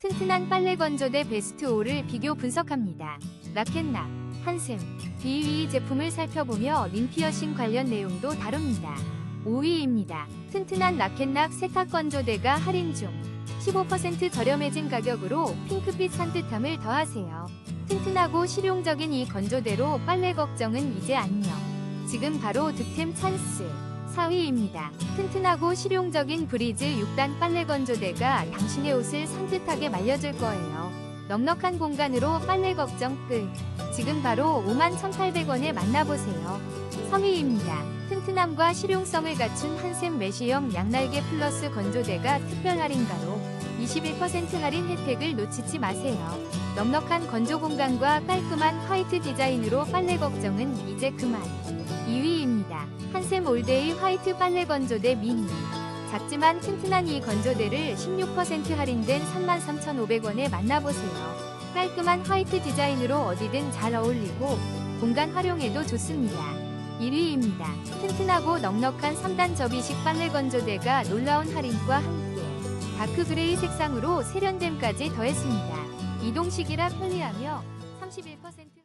튼튼한 빨래 건조대 베스트 5를 비교 분석합니다. 라켓락, 한샘, 비위 제품을 살펴보며 링피어싱 관련 내용도 다룹니다. 5위입니다. 튼튼한 라켓락 세탁 건조대가 할인 중 15% 저렴해진 가격으로 핑크빛 산뜻함을 더하세요. 튼튼하고 실용적인 이 건조대로 빨래 걱정은 이제 안녕. 지금 바로 득템 찬스. 4위입니다. 튼튼하고 실용적인 브리즈 6단 빨래 건조대가 당신의 옷을 산뜻하게 말려줄 거예요. 넉넉한 공간으로 빨래 걱정 끝. 지금 바로 51,800원에 만나보세요. 3위입니다. 튼튼함과 실용성을 갖춘 한샘 메시형 양날개 플러스 건조대가 특별 할인가로 21% 할인 혜택을 놓치지 마세요. 넉넉한 건조 공간과 깔끔한 화이트 디자인으로 빨래 걱정은 이제 그만. 2위입니다. 한샘 올데이 화이트 빨래 건조대 미니. 작지만 튼튼한 이 건조대를 16% 할인된 33,500원에 만나보세요. 깔끔한 화이트 디자인으로 어디든 잘 어울리고 공간 활용에도 좋습니다. 1위입니다. 튼튼하고 넉넉한 3단 접이식 빨래 건조대가 놀라운 할인과 함께 다크 그레이 색상으로 세련됨까지 더했습니다. 이동식이라 편리하며 31%